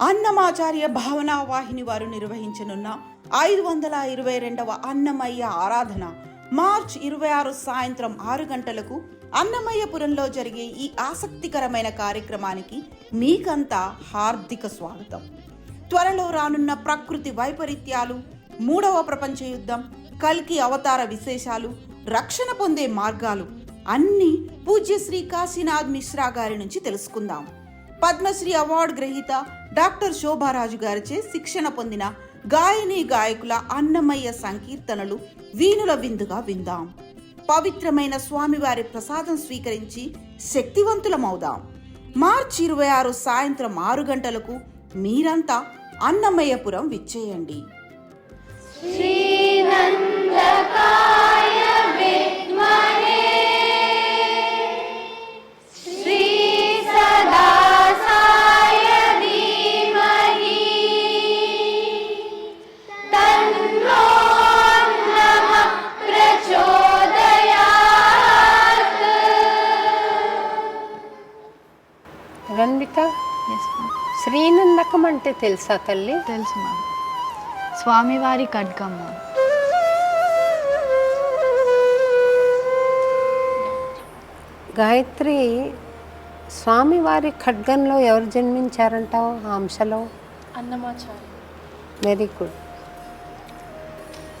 అన్నమాచార్య భావనా వాహిని వారు నిర్వహించనున్న ఐదు వందల ఇరవై రెండవ అన్నమయ్య ఆరాధన మార్చ్ ఇరవై ఆరు సాయంత్రం ఆరు గంటలకు అన్నమయ్యపురంలో జరిగే ఈ ఆసక్తికరమైన కార్యక్రమానికి మీకంతా హార్దిక స్వాగతం. త్వరలో రానున్న ప్రకృతి వైపరీత్యాలు మూడవ ప్రపంచ యుద్ధం కల్కి అవతార విశేషాలు రక్షణ పొందే మార్గాలు అన్నీ పూజ్య శ్రీ కాశీనాథ్ మిశ్రా గారి నుంచి తెలుసుకుందాం. పద్మశ్రీ అవార్డు గ్రహీత డాక్టర్ శోభారాజు గారిచే శిక్షణ పొందిన గాయని గాయకుల అన్నమయ్య సంకీర్తనలు వీణుల విందుగా విందాం. పవిత్రమైన స్వామివారి ప్రసాదం స్వీకరించి శక్తివంతులమవుదాం. మార్చి ఇరవై ఆరు సాయంత్రం ఆరు గంటలకు మీరంతా అన్నమయ్యపురం విచ్చేయండి. మ్యామ్ శ్రీనందకం అంటే తెలుసా తల్లి? తెలుసు మ్యామ్ స్వామివారి ఖడ్గం మ్యామ్ గాయత్రి స్వామివారి ఖడ్గంలో ఎవరు జన్మించారంటావు ఆ అంశలో? అన్నమాచార్య వెరీ గుడ్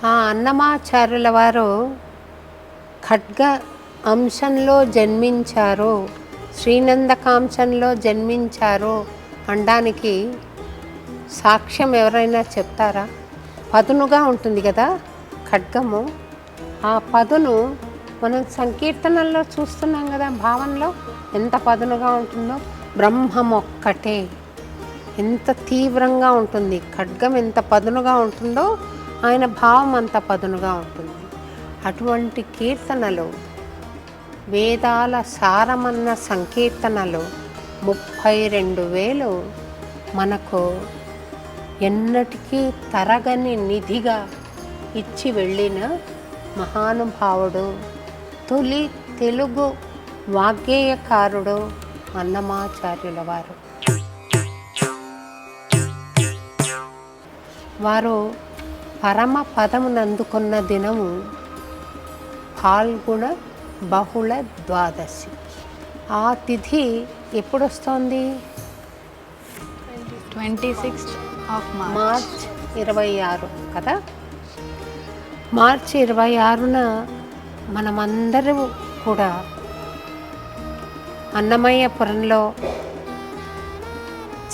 ఆ అన్నమాచార్యుల వారు ఖడ్గ అంశంలో జన్మించారు. శ్రీనందకాంశంలో జన్మించారు అనడానికి సాక్ష్యం ఎవరైనా చెప్తారా? పదునుగా ఉంటుంది కదా ఖడ్గము. ఆ పదును మనం సంకీర్తనల్లో చూస్తున్నాం కదా భావనలో ఎంత పదునుగా ఉంటుందో? బ్రహ్మం ఒక్కటే ఎంత తీవ్రంగా ఉంటుంది. ఖడ్గం ఎంత పదునుగా ఉంటుందో ఆయన భావం అంత పదునుగా ఉంటుంది. అటువంటి కీర్తనలు వేదాల సారమన్న సంకీర్తనలు ముప్పై రెండు వేలు మనకు ఎన్నటికీ తరగని నిధిగా ఇచ్చి వెళ్ళిన మహానుభావుడు తొలి తెలుగు వాగ్గేయకారుడు అన్నమాచార్యుల వారు. వారు పరమ పదమునందుకున్న దినము పాల్గొన బహుళ ద్వాదశి. ఆ తిథి ఎప్పుడు వస్తోంది twenty sixth of March. March ఇరవై ఆరు కదా? మార్చి ఇరవై ఆరున మనమందరం కూడా అన్నమయ్యపురంలో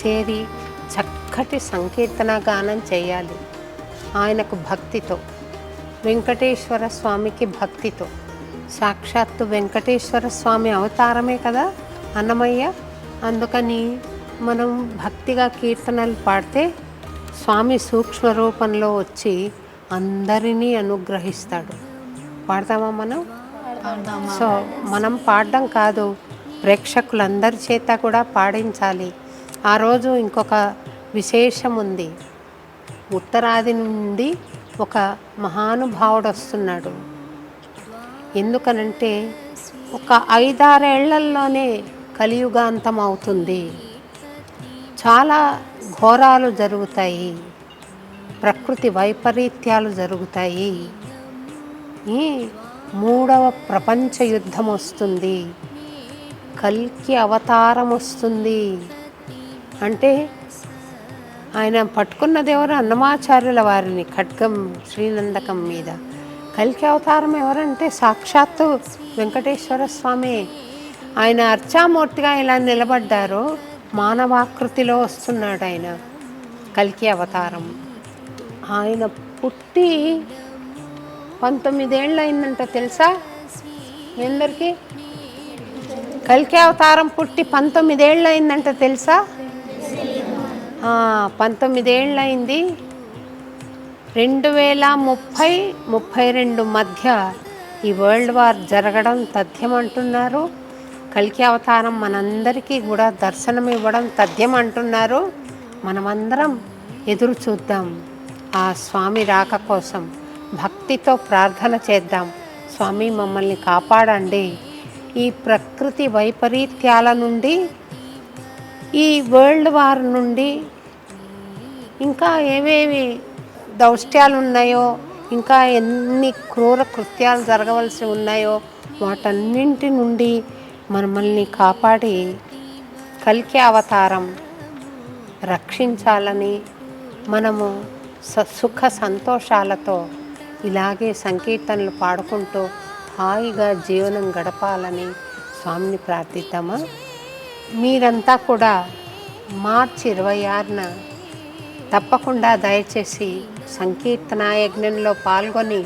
చేరి చక్కటి సంకీర్తన గానం చేయాలి. ఆయనకు భక్తితో వెంకటేశ్వర స్వామికి భక్తితో. సాక్షాత్తు వెంకటేశ్వర స్వామి అవతారమే కదా అన్నమయ్య? అందుకని మనం భక్తిగా కీర్తనలు పాడితే స్వామి సూక్ష్మ రూపంలో వచ్చి అందరినీ అనుగ్రహిస్తాడు. పాడతామా మనం? సో మనం పాడడం కాదు ప్రేక్షకులందరి చేత కూడా పాడించాలి. ఆ రోజు ఇంకొక విశేషం ఉంది. ఉత్తరాది నుండి ఒక మహానుభావుడు వస్తున్నాడు. ఎందుకనంటే ఒక ఐదారేళ్ళలోనే కలియుగాంతం అవుతుంది చాలా ఘోరాలు జరుగుతాయి. ప్రకృతి వైపరీత్యాలు జరుగుతాయి. ఈ మూడవ ప్రపంచ యుద్ధం వస్తుంది. కల్కి అవతారం వస్తుంది. అంటే ఆయన పట్టుకున్నది ఎవరు? అన్నమాచార్యుల వారిని ఖడ్గం శ్రీనందకం మీద. కల్కి అవతారం ఎవరంటే సాక్షాత్తు వెంకటేశ్వర స్వామి. ఆయన అర్చామూర్తిగా ఇలా నిలబడ్డారు మానవాకృతిలో వస్తున్నాడు ఆయన కల్కి అవతారం. ఆయన పుట్టి పంతొమ్మిదేళ్ళు అయిందంట తెలుసా? మీ అందరికీ కల్కి అవతారం పుట్టి పంతొమ్మిదేళ్ళు అయిందంట తెలుసా? పంతొమ్మిదేళ్ళు అయింది. రెండు వేల ముప్పై ముప్పై రెండు మధ్య ఈ వరల్డ్ వార్ జరగడం తథ్యం అంటున్నారు అవతారం మనందరికీ కూడా దర్శనం ఇవ్వడం తథ్యం అంటున్నారు మనమందరం ఎదురు చూద్దాం. ఆ స్వామి రాక కోసం భక్తితో ప్రార్థన చేద్దాం. స్వామి మమ్మల్ని కాపాడండి. ఈ ప్రకృతి వైపరీత్యాల నుండి ఈ వరల్డ్ వార్ నుండి ఇంకా ఏవేవి దౌష్ట్యాలు ఉన్నాయో ఇంకా ఎన్ని క్రూర కృత్యాలు జరగవలసి ఉన్నాయో వాటన్నింటి నుండి మనల్ని కాపాడి కల్కి అవతారం రక్షించాలని మనము స- సుఖ సంతోషాలతో ఇలాగే సంకీర్తనలు పాడుకుంటూ హాయిగా జీవనం గడపాలని స్వామిని ప్రార్థిద్దామా? మీరంతా కూడా మార్చి ఇరవై ఆరున తప్పకుండా దయచేసి సంకీర్తన యజ్ఞంలో పాల్గొని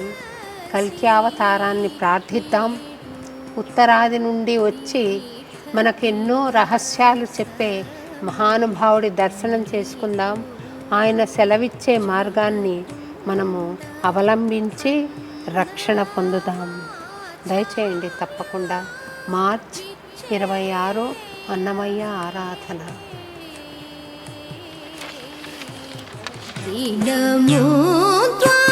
కల్కి అవతారాన్ని ప్రార్థిద్దాం. ఉత్తరాది నుండి వచ్చి మనకు ఎన్నో రహస్యాలు చెప్పే మహానుభావుడి దర్శనం చేసుకుందాం. ఆయన సెలవిచ్చే మార్గాన్ని మనము అవలంబించి రక్షణ పొందుదాం. దయచేయండి తప్పకుండా మార్చ్ ఇరవై ఆరు అన్నమయ్య ఆరాధన. đi nợ muốn thoát